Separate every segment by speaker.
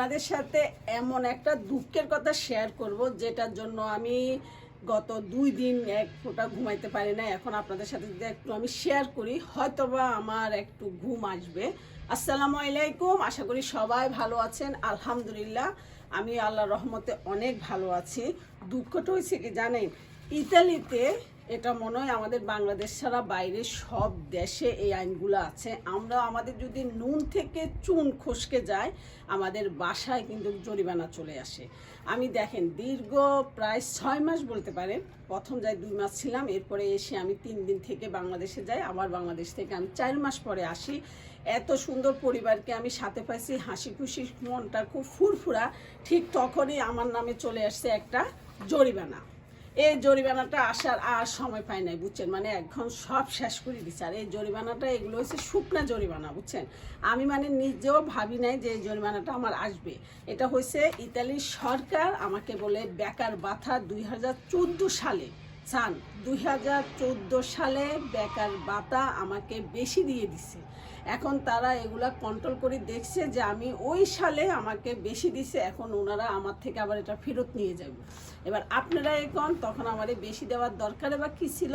Speaker 1: তাদের সাথে এমন একটা দুঃখের কথা শেয়ার করব, যেটার জন্য আমি গত দুই দিন এক ফোঁটা ঘুমাইতে পারি না এখন আপনাদের সাথে যদি একটু আমি শেয়ার করি, হয়তোবা আমার একটু ঘুম আসবে। আসসালামু আলাইকুম, আশা করি সবাই ভালো আছেন। আলহামদুলিল্লাহ, আমি আল্লাহ রহমতে অনেক ভালো আছি। দুঃখটা হয়েছে কি জানেন? ইতালিতে এটা মনে হয় আমাদের বাংলাদেশ ছাড়া বাইরে সব দেশে এই আইনগুলো আছে। আমরা আমাদের যদি নুন থেকে চুন খসকে যায়, আমাদের বাসায় কিন্তু জরিমানা চলে আসে। আমি দেখেন, দীর্ঘ প্রায় ছয় মাস বলতে পারেন, প্রথম যাই দুই মাস ছিলাম, এরপরে এসে আমি তিন দিন থেকে বাংলাদেশে যাই, আবার বাংলাদেশ থেকে আমি চার মাস পরে আসি। এত সুন্দর পরিবারকে আমি সাথে পাইছি হাসি খুশি মনটা খুব ফুরফুরা, ঠিক তখনই আমার নামে চলে আসছে একটা জরিমানা। এই জরিমানাটা আসার আর সময় পাই নাই, বুঝছেন? মানে এখন সব শেষ করে দিচ্ছে আর এই জরিমানাটা, এগুলো হচ্ছে শুকনা জরিমানা, বুঝছেন? আমি মানে নিজেও ভাবি নাই যে এই জরিমানাটা আমার আসবে। এটা হয়েছে ইতালির সরকার আমাকে বলে বেকার বাথা দুই হাজার চোদ্দ সালে চান দুই হাজার চোদ্দ সালে বেকার বাতা আমাকে বেশি দিয়ে দিছে। এখন তারা এগুলা কন্ট্রোল করে দেখছে যে আমি ওই সালে আমাকে বেশি দিছে, এখন ওনারা আমার থেকে আবার এটা ফেরত নিয়ে যাবে। এবার আপনারা এখন তখন আমারে বেশি দেওয়ার দরকার বা কি ছিল?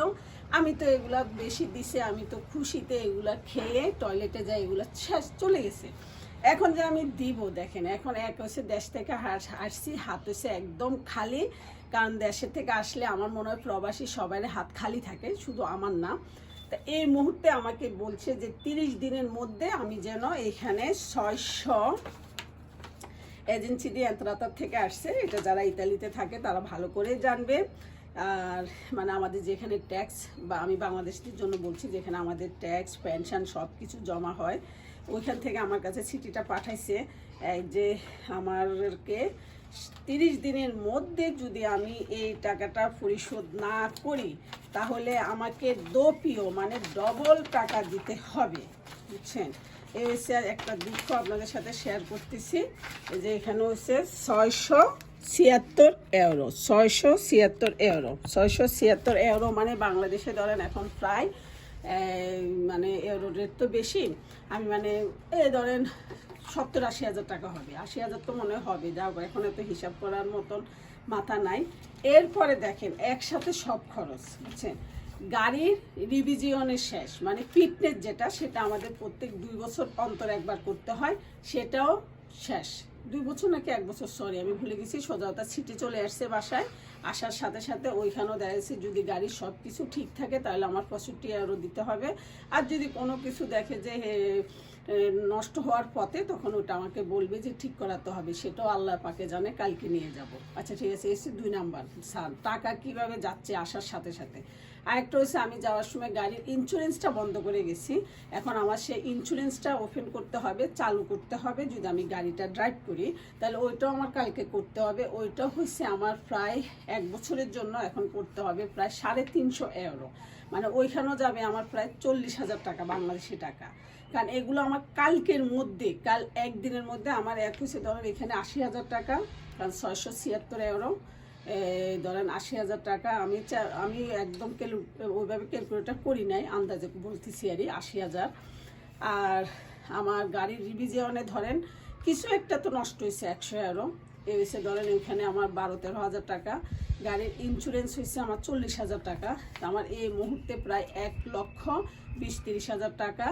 Speaker 1: আমি তো এগুলা বেশি দিছে, আমি তো খুশিতে এগুলা খেয়ে টয়লেটে যাই, এগুলো শেষ, চলে গেছে। এখন যে আমি দিব, দেখেন, এখন এক হচ্ছে দেশ থেকে আসছি, হাত হচ্ছে একদম খালি। কারণ দেশের থেকে আসলে আমার মনে হয় প্রবাসী সবাই হাত খালি থাকে, শুধু আমার না। তা এই মুহূর্তে আমাকে বলছে যে তিরিশ দিনের মধ্যে আমি যেন এখানে ছয়শো এজেন্সি দিয়ে থেকে আসছে। এটা যারা ইতালিতে থাকে, তারা ভালো করে জানবে। আর মানে আমাদের যেখানে ট্যাক্স বা আমি বাংলাদেশটির জন্য বলছি, যেখানে আমাদের ট্যাক্স, পেনশন সব কিছু জমা হয়, ওইখান থেকে আমার কাছে চিঠিটা পাঠাইছে যে আমারকে তিরিশ দিনের মধ্যে যদি আমি এই টাকাটা পরিশোধ না করি, তাহলে আমাকে দোপিও মানে ডবল টাকা দিতে হবে। বুঝছেন? এই হচ্ছে একটা দুঃখ আপনাদের সাথে শেয়ার করতেছি। যে এখানে হচ্ছে ছয়শো ছিয়াত্তর ইউরো ছয়শো ছিয়াত্তর ইউরো ছয়শো ছিয়াত্তর ইউরো মানে বাংলাদেশে ধরেন এখন প্রায় মানে ইউরো রেট তো বেশি। আমি মানে এই ধরেন সত্তর আশি হাজার টাকা হবে। আশি হাজার তো মনে হবে। যাও এখন এত হিসাব করার মতন মাথা নাই। এরপরে দেখেন, একসাথে সব খরচ, বুঝছেন? গাড়ির রিভিজিয়নের শেষ মানে ফিটনেস যেটা, সেটা আমাদের প্রত্যেক দুই বছর অন্তর একবার করতে হয়, সেটাও শেষ। দুই বছর নাকি এক বছর? সরি আমি ভুলে গেছি সোজাওতা ছিটে চলে আসছে বাসায়। আসার সাথে সাথে ওইখানেও দেখা যাচ্ছে যদি গাড়ির সব কিছু ঠিক থাকে, তাহলে আমার পঁয়ষট্টি আরও দিতে হবে। আর যদি কোনো কিছু দেখে যে নষ্ট হওয়ার পথে, তখন ওটা আমাকে বলবে যে, ঠিক করাতে হবে। সেটাও আল্লাহ পাকে জানে, কালকে নিয়ে যাব। আচ্ছা ঠিক আছে, এসে দুই নাম্বার। টাকা কীভাবে যাচ্ছে আসার সাথে সাথে? আরেকটা হচ্ছে আমি যাওয়ার সময় গাড়ির ইন্স্যুরেন্সটা বন্ধ করে গেছি। এখন আমার সেই ইন্স্যুরেন্সটা ওপেন করতে হবে, চালু করতে হবে। যদি আমি গাড়িটা ড্রাইভ করি, তাহলে ওইটাও আমার কালকে করতে হবে। ওইটা হচ্ছে আমার প্রায় এক বছরের জন্য এখন করতে হবে, প্রায় সাড়ে তিনশো এউরো মানে ওইখানেও যাবে আমার প্রায় চল্লিশ হাজার টাকা, বাংলাদেশি টাকা। কারণ এগুলো আমার কালকের মধ্যে, কাল একদিনের মধ্যে আমার এক হচ্ছে ধরেন এখানে আশি হাজার টাকা, কারণ ছয়শো ছিয়াত্তর এই ধরেন আশি হাজার টাকা, আমি আমি একদম ক্যালু, ওইভাবে ক্যালকুলেটার করি নাই, আন্দাজে বলতেছি আর আশি হাজার। আর আমার গাড়ির রিভিজিয়নে ধরেন কিছু একটা তো নষ্ট হয়েছে, একশো এরো এ হয়েছে ধরেন ওইখানে আমার বারো তেরো হাজার টাকা, গাড়ির ইন্স্যুরেন্স হয়েছে আমার চল্লিশ হাজার টাকা। আমার এই মুহূর্তে প্রায় এক লক্ষ বিশ তিরিশ হাজার টাকা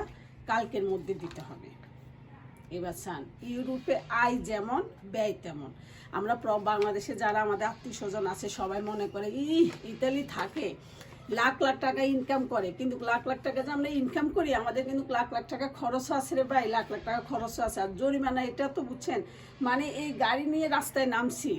Speaker 1: কালকের মধ্যে দিতে হবে। এবার চান। ইউরোপে আয় যেমন, ব্যয় তেমন। আমরা বাংলাদেশে যারা আমাদের আত্মীয় স্বজন আছে, সবাই মনে করে ই ইতালি থাকে, লাখ লাখ টাকা ইনকাম করে। কিন্তু লাখ লাখ টাকা যে আমরা ইনকাম করি, আমাদের কিন্তু লাখ লাখ টাকা খরচও আছে রে ভাই, লাখ লাখ টাকা খরচও আছে। আর জরিমানা এটা তো বুঝছেন মানে এই গাড়ি নিয়ে রাস্তায় নামছি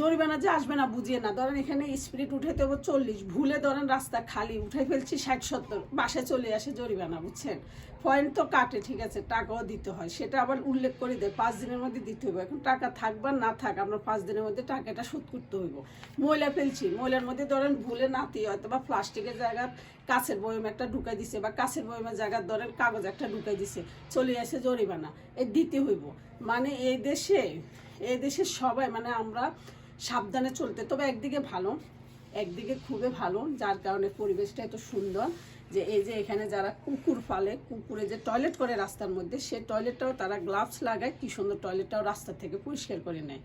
Speaker 1: জরিমানা যে আসবে না বুঝিয়ে না। ধরেন এখানে স্পিরিট উঠাইতে হবে চল্লিশ, ভুলে ধরেন রাস্তা খালি, উঠাই ফেলছি ষাট, সত্তর বাসায় চলে আসে জরিমানা, বুঝছেন? পয়েন্ট তো কাটে, ঠিক আছে, টাকাও দিতে হয়। সেটা আবার উল্লেখ করে দেয়, পাঁচ দিনের মধ্যে দিতে হবে এখন টাকা থাকবা না থাক, আমরা পাঁচ দিনের মধ্যে টাকাটা শোধ করতে হইব। ময়লা ফেলছি, ময়লার মধ্যে ধরেন ভুলে নাতি হয়তো বা প্লাস্টিকের জায়গার কাছের বয়ম একটা ঢুকাই দিছে বা কাছের বয়মের জায়গার ধরেন কাগজ একটা ঢুকাই দিছে, চলে আসে জরিমানা। এ দিতে হইব। মানে এই দেশে এই দেশের সবাই মানে আমরা সাবধানে চলতে, তবে একদিকে ভালো, একদিকে খুবই ভালো, যার কারণে পরিবেশটা এত সুন্দর। যে এই যে এখানে যারা কুকুর ফালে কুকুরে যে টয়লেট করে রাস্তার মধ্যে, সে টয়লেটটাও তারা গ্লাভস লাগায়, কি সুন্দর টয়লেটটাও রাস্তা থেকে পরিষ্কার করে নেয়।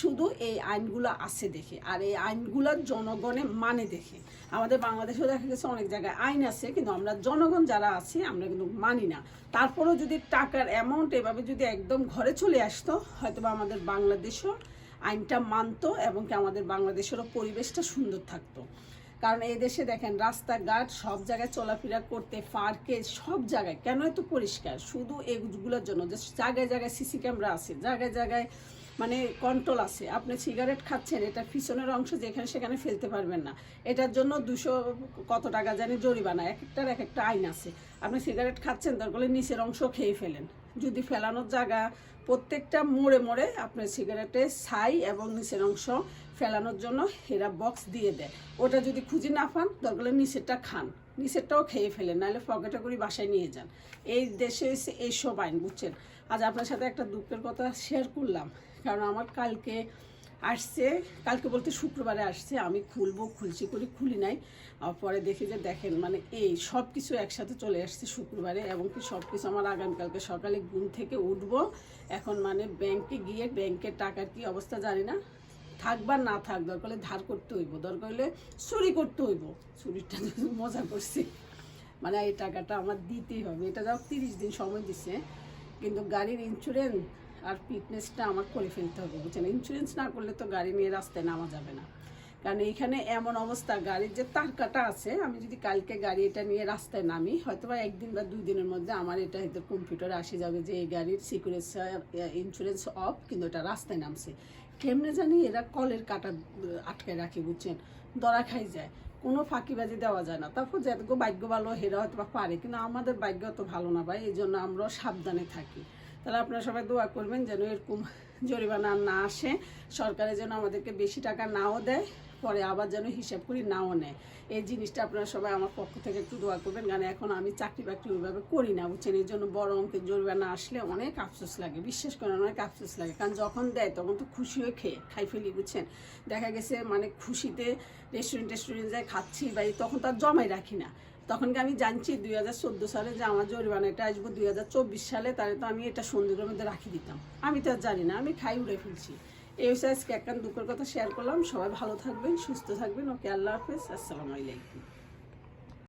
Speaker 1: শুধু এই আইনগুলো আছে দেখে, আর এই আইনগুলো জনগণে মানে দেখে। আমাদের বাংলাদেশেও দেখা গেছে অনেক জায়গায় আইন আছে, কিন্তু আমরা জনগণ যারা আছি, আমরা কিন্তু মানি না। তারপরেও যদি টাকার অ্যামাউন্ট এভাবে যদি একদম ঘরে চলে আসতো হয়তো আমাদের বাংলাদেশও আইনটা মানতো এবং কি আমাদের বাংলাদেশেরও পরিবেশটা সুন্দর থাকতো। কারণ এই দেশে দেখেন, রাস্তাঘাট, সব জায়গায় চলাফেরা করতে, পার্কে, সব জায়গায়। কেন এত পরিষ্কার? শুধু এগুলোর জন্য, যে জায়গায় জায়গায় সিসি ক্যামেরা আছে, জায়গায় জায়গায় মানে কন্ট্রোল আছে। আপনি সিগারেট খাচ্ছেন, এটা পিছনের অংশ যেখানে সেখানে ফেলতে পারবেন না। এটার জন্য দুশো কত টাকা জানি জরিমানা। এক একটার এক একটা আইন আছে। আপনি সিগারেট খাচ্ছেন তারপরে নিচের অংশ খেয়ে ফেলেন। যদি ফেলানোর জায়গা, প্রত্যেকটা মোড়ে মোড়ে আপনার সিগারেটে ছাই এবং নিচের অংশ ফেলানোর জন্য এরা বক্স দিয়ে দেয়। ওটা যদি খুঁজে না পান, দরকার নিচেরটা খান। নিচেরটাও খেয়ে ফেলেন, নাহলে পকেটে করে বাসায় নিয়ে যান। এই দেশে এসে এইসব আইন বুঝছেন? আজ আপনার সাথে একটা দুঃখের কথা শেয়ার করলাম, কারণ আমার কালকে আসছে, কালকে বলতে শুক্রবারে আসছে, আমি খুলবো, খুলছি, করি, খুলি নাই। পরে দেখি যে দেখেন মানে এই সব কিছু একসাথে চলে আসছে শুক্রবারে, এবং কি সব কিছু আমার আগামীকালকে সকালে ঘুম থেকে উঠবো। এখন মানে ব্যাংকে গিয়ে ব্যাংকের টাকার কি অবস্থা জানি না। থাক বা না থাক, দরকার হলে ধার করতে হইব, দরকার হলে চুরি করতে হইব। চুরিটা মজা করছি। মানে এই টাকাটা আমার দিতেই হবে। এটা যাও তিরিশ দিন সময় দিছে, কিন্তু গাড়ির ইন্স্যুরেন্স আর ফিটনেসটা আমার করে ফেলতে হবে বুঝছেন? ইন্স্যুরেন্স না করলে তো গাড়ি নিয়ে রাস্তায় নামা যাবে না। কারণ এইখানে এমন অবস্থা গাড়ির যে তার কাটা আছে আমি যদি কালকে গাড়ি এটা নিয়ে রাস্তায় নামি হয়তো বা একদিন বা দুই দিনের মধ্যে আমার এটা হয়তো কম্পিউটারে আসে যাবে যে এই গাড়ির সিকিউরেন্স ইন্স্যুরেন্স অফ কিন্তু এটা রাস্তায় নামছে। কেমনে জানি এরা কলের কাটা আহ, আটকায় রাখে বুঝছেন? দরা খাই যায়। কোনো ফাঁকিবাজি দেওয়া যায় না। তারপর যেটুকু ভাগ্য ভালো হেরা হয়তো পারে কিন্তু আমাদের ভাগ্য তো ভালো না ভাই এই জন্য আমরাও সাবধানে থাকি। তাহলে আপনারা সবাই দোয়া করবেন যেন এরকম জরিমানা না আসে। সরকারে যেন আমাদেরকে বেশি টাকা নাও দেয়, পরে আবার যেন হিসাব করি নাও নেয়। এই জিনিসটা আপনারা সবাই আমার পক্ষ থেকে একটু দোয়া করবেন, কারণ এখন আমি চাকরি বাকরি ওইভাবে করি না, বুঝছেন? এই জন্য বড় অঙ্কের জরিমানা আসলে অনেক আফসোস লাগে, বিশ্বাস করেন, অনেক আফসোস লাগে। কারণ যখন দেয়, তখন তো খুশি হয়ে খেয়ে, খাই ফেলি, বুঝছেন? দেখা গেছে মানে খুশিতে রেস্টুরেন্ট রেস্টুরেন্ট যায়, খাচ্ছি, বা তখন আর জমাই রাখি না। তখন আমি জানছি দুই হাজার চোদ্দ সালে যে আমার জরিমানাটা আসব দুই হাজার চব্বিশ সালে, তাহলে তো আমি এটা সন্ধ্যের মধ্যে রাখি দিতাম। আমি তো আর জানি না, আমি খাই, উড়ে ফেলছি। এই হচ্ছে আজকে একটা দুঃখের কথা শেয়ার করলাম। সবাই ভালো থাকবেন, সুস্থ থাকবেন। ওকে, আল্লাহ হাফেজ। আসসালামু আলাইকুম।